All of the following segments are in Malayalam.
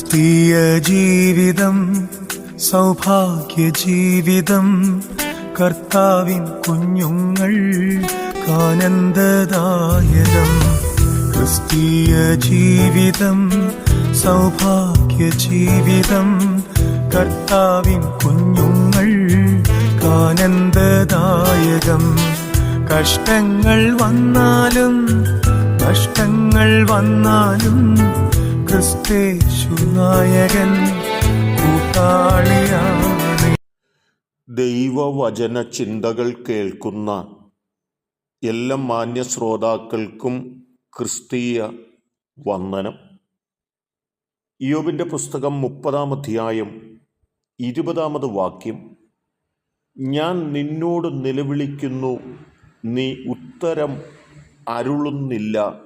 ക്രിസ്തീയ ജീവിതം സൗഭാഗ്യ ജീവിതം കർത്താവിൻ കുഞ്ഞുങ്ങൾ കാനന്ദദായകം ക്രിസ്തീയ ജീവിതം സൗഭാഗ്യ ജീവിതം കർത്താവിൻ കുഞ്ഞുങ്ങൾ കാനന്ദദായകം കഷ്ടങ്ങൾ വന്നാലും നഷ്ടങ്ങൾ വന്നാലും ദൈവവചന ചിന്തകൾ കേൾക്കുന്ന എല്ലാ മാന്യ ശ്രോതാക്കൾക്കും ക്രിസ്തീയ വന്ദനം. യോബിന്റെ പുസ്തകം മുപ്പതാം അധ്യായം ഇരുപതാമത് വാക്യം. ഞാൻ നിന്നോട് നിലവിളിക്കുന്നു നീ ഉത്തരം അരുളുന്നില്ല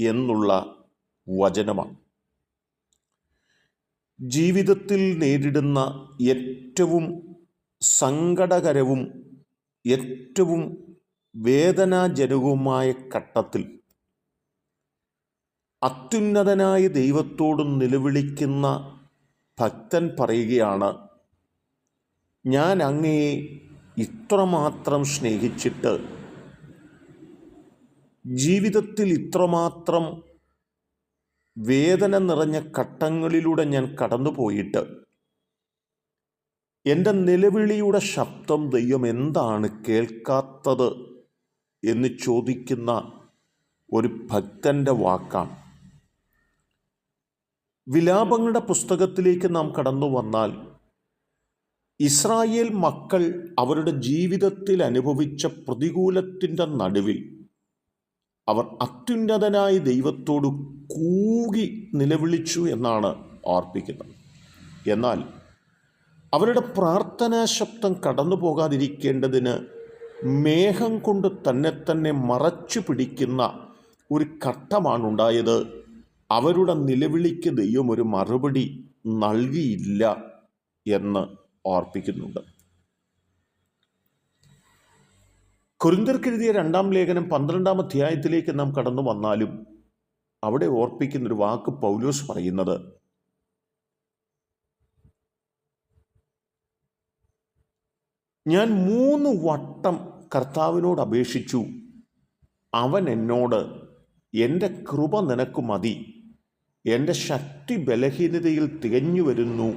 എന്നുള്ള വചനമാണ്. ജീവിതത്തിൽ നേരിടുന്ന ഏറ്റവും സങ്കടകരവും ഏറ്റവും വേദനാജനകവുമായ ഘട്ടത്തിൽ അത്യുന്നതനായ ദൈവത്തോട് നിലവിളിക്കുന്ന ഭക്തൻ പറയുകയാണ് ഞാൻ അങ്ങയെ ഇത്രമാത്രം സ്നേഹിച്ചിട്ട് ജീവിതത്തിൽ ഇത്രമാത്രം വേദന നിറഞ്ഞ ഘട്ടങ്ങളിലൂടെ ഞാൻ കടന്നുപോയിട്ട് എന്റെ നിലവിളിയുടെ ശബ്ദം ദൈവം എന്താണ് കേൾക്കാത്തത് എന്ന് ചോദിക്കുന്ന ഒരു ഭക്തന്റെ വാക്കാണ്. വിലാപങ്ങളുടെ പുസ്തകത്തിലേക്ക് നാം കടന്നു വന്നാൽ ഇസ്രായേൽ മക്കൾ അവരുടെ ജീവിതത്തിൽ അനുഭവിച്ച പ്രതികൂലത്തിന്റെ നടുവിൽ അവർ അത്യുന്നതനായ ദൈവത്തോട് കൂകി നിലവിളിച്ചു എന്നാണ് ഓർപ്പിക്കുന്നത് എന്നാൽ അവരുടെ പ്രാർത്ഥനാ ശബ്ദം കടന്നു പോകാതിരിക്കേണ്ടതിന് മേഘം കൊണ്ട് തന്നെ തന്നെ മറച്ചു പിടിക്കുന്ന ഒരു ഘട്ടമാണുണ്ടായത്. അവരുടെ നിലവിളിക്ക് ദൈവം ഒരു മറുപടി നൽകിയില്ല എന്ന് ഓർപ്പിക്കുന്നുണ്ട് കുരിന്തർക്കെഴുതിയ രണ്ടാം ലേഖനം പന്ത്രണ്ടാം അധ്യായത്തിലേക്ക് നാം കടന്നു വന്നാലും അവിടെ ഓർപ്പിക്കുന്ന ഒരു വാക്ക് പൗലോസ് പറയുന്നത്. ഞാൻ മൂന്ന് വട്ടം കർത്താവിനോട് അപേക്ഷിച്ചു അവൻ എന്നോട് എന്റെ കൃപ നിനക്ക് മതി എന്റെ ശക്തി ബലഹീനതയിൽ തികഞ്ഞു വരുന്നു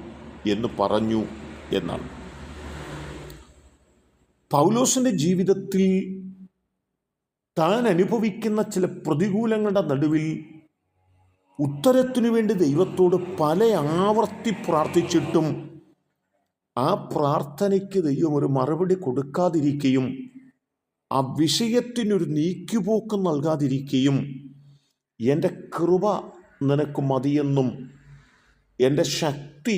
എന്ന് പറഞ്ഞു എന്നാണ്. പൗലോസിന്റെ ജീവിതത്തിൽ താൻ അനുഭവിക്കുന്ന ചില പ്രതികൂലങ്ങളുടെ നടുവിൽ ഉത്തരത്തിനു വേണ്ടി ദൈവത്തോട് പല ആവർത്തി പ്രാർത്ഥിച്ചിട്ടും ആ പ്രാർത്ഥനയ്ക്ക് ദൈവം ഒരു മറുപടി കൊടുക്കാതിരിക്കുകയും ആ വിഷയത്തിനൊരു നീക്കുപോക്ക് നൽകാതിരിക്കുകയും എന്റെ കൃപ നിനക്ക് മതിയെന്നും എന്റെ ശക്തി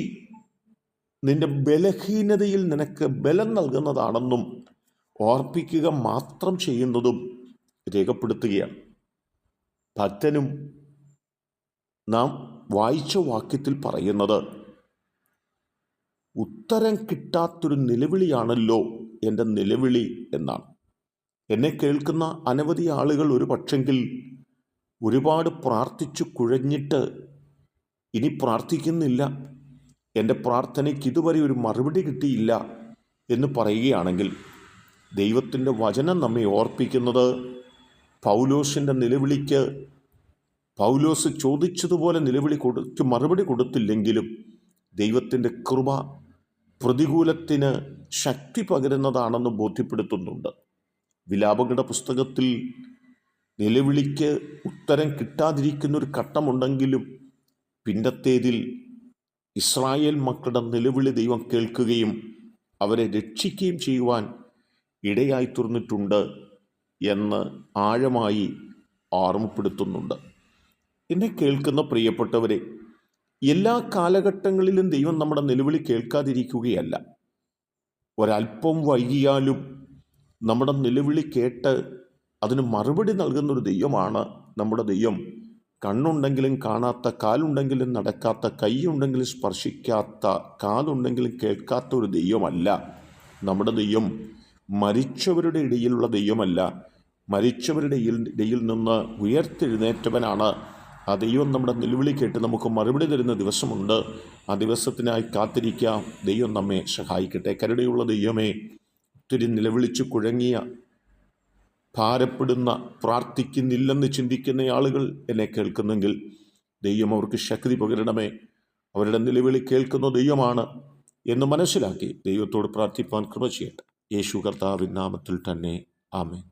നിന്റെ ബലഹീനതയിൽ നിനക്ക് ബലം നൽകുന്നതാണെന്നും ഓർപ്പിക്കുക മാത്രം ചെയ്യുന്നതും രേഖപ്പെടുത്തുകയാണ്. ഭക്തനും നാം വായിച്ച വാക്യത്തിൽ പറയുന്നത് ഉത്തരം കിട്ടാത്തൊരു നിലവിളിയാണല്ലോ എന്റെ നിലവിളി എന്നാണ്. എന്നെ കേൾക്കുന്ന അനവധി ആളുകൾ ഒരു പക്ഷെങ്കിൽ ഒരുപാട് പ്രാർത്ഥിച്ചു കുഴഞ്ഞിട്ട് ഇനി പ്രാർത്ഥിക്കുന്നില്ല. എന്റെ പ്രാർത്ഥനയ്ക്ക് ഇതുവരെ ഒരു മറുപടി കിട്ടിയില്ല എന്ന് പറയുകയാണെങ്കിൽ ദൈവത്തിന്റെ വചനം നമ്മെ ഓർപ്പിക്കുന്നത് പൗലോസിന്റെ നിലവിളിക്ക് പൗലോസ് ചോദിച്ചതുപോലെ നിലവിളി കൊടുത്ത് മറുപടി കൊടുത്തില്ലെങ്കിലും ദൈവത്തിന്റെ കൃപ പ്രതികൂലത്തിന് ശക്തി പകരുന്നതാണെന്ന് ബോധ്യപ്പെടുത്തുന്നുണ്ട്. വിലാപങ്ങളുടെ പുസ്തകത്തിൽ നിലവിളിക്ക് ഉത്തരം കിട്ടാതിരിക്കുന്നൊരു ഘട്ടമുണ്ടെങ്കിലും പിന്നത്തേതിൽ ഇസ്രായേൽ മക്കളുടെ നിലവിളി ദൈവം കേൾക്കുകയും അവരെ രക്ഷിക്കുകയും ചെയ്യുവാൻ ഇടയായി തീർന്നിട്ടുണ്ട് എന്ന് ആഴമായി ഓർമ്മപ്പെടുത്തുന്നുണ്ട്. എന്നെ കേൾക്കുന്ന പ്രിയപ്പെട്ടവരെ എല്ലാ കാലഘട്ടങ്ങളിലും ദൈവം നമ്മുടെ നിലവിളി കേൾക്കാതിരിക്കുകയല്ല. ഒരല്പം വൈകിയാലും നമ്മുടെ നിലവിളി കേട്ട് അതിന് മറുപടി നൽകുന്നൊരു ദൈവമാണ് നമ്മുടെ ദൈവം. കണ്ണുണ്ടെങ്കിലും കാണാത്ത കാലുണ്ടെങ്കിലും നടക്കാത്ത കൈയുണ്ടെങ്കിലും സ്പർശിക്കാത്ത കാതുണ്ടെങ്കിലും കേൾക്കാത്ത ഒരു ദൈവമല്ല. നമ്മുടെ ദൈവം മരിച്ചവരുടെ ഇടയിലുള്ള ദൈവമല്ല. മരിച്ചവരുടെ ഇടയിൽ നിന്ന് ഉയർത്തെഴുന്നേറ്റവനാണ്. ആ ദൈവം നമ്മുടെ നിലവിളി കേട്ട് നമുക്ക് മറുപടി തരുന്ന ദിവസമുണ്ട്. ആ ദിവസത്തിനായി കാത്തിരിക്കാം. ദൈവം നമ്മെ സഹായിക്കട്ടെ. കരുടെയുള്ള ദൈവമേ ഒത്തിരി നിലവിളിച്ച് കുഴങ്ങിയ ഭാരപ്പെടുന്ന പ്രാർത്ഥിക്കുന്നില്ലെന്ന് ചിന്തിക്കുന്ന ആളുകൾ എന്നെ കേൾക്കുന്നെങ്കിൽ ദൈവം അവർക്ക് ശക്തി പകരണമേ. അവരുടെ നിലവിളി കേൾക്കുന്ന ദൈവമാണ് എന്ന് മനസ്സിലാക്കി ദൈവത്തോട് പ്രാർത്ഥിപ്പാൻ കൃപ ചെയ്യട്ടെ. യേശു കർത്താവിൻ നാമത്തിൽ തന്നെ. ആമേൻ.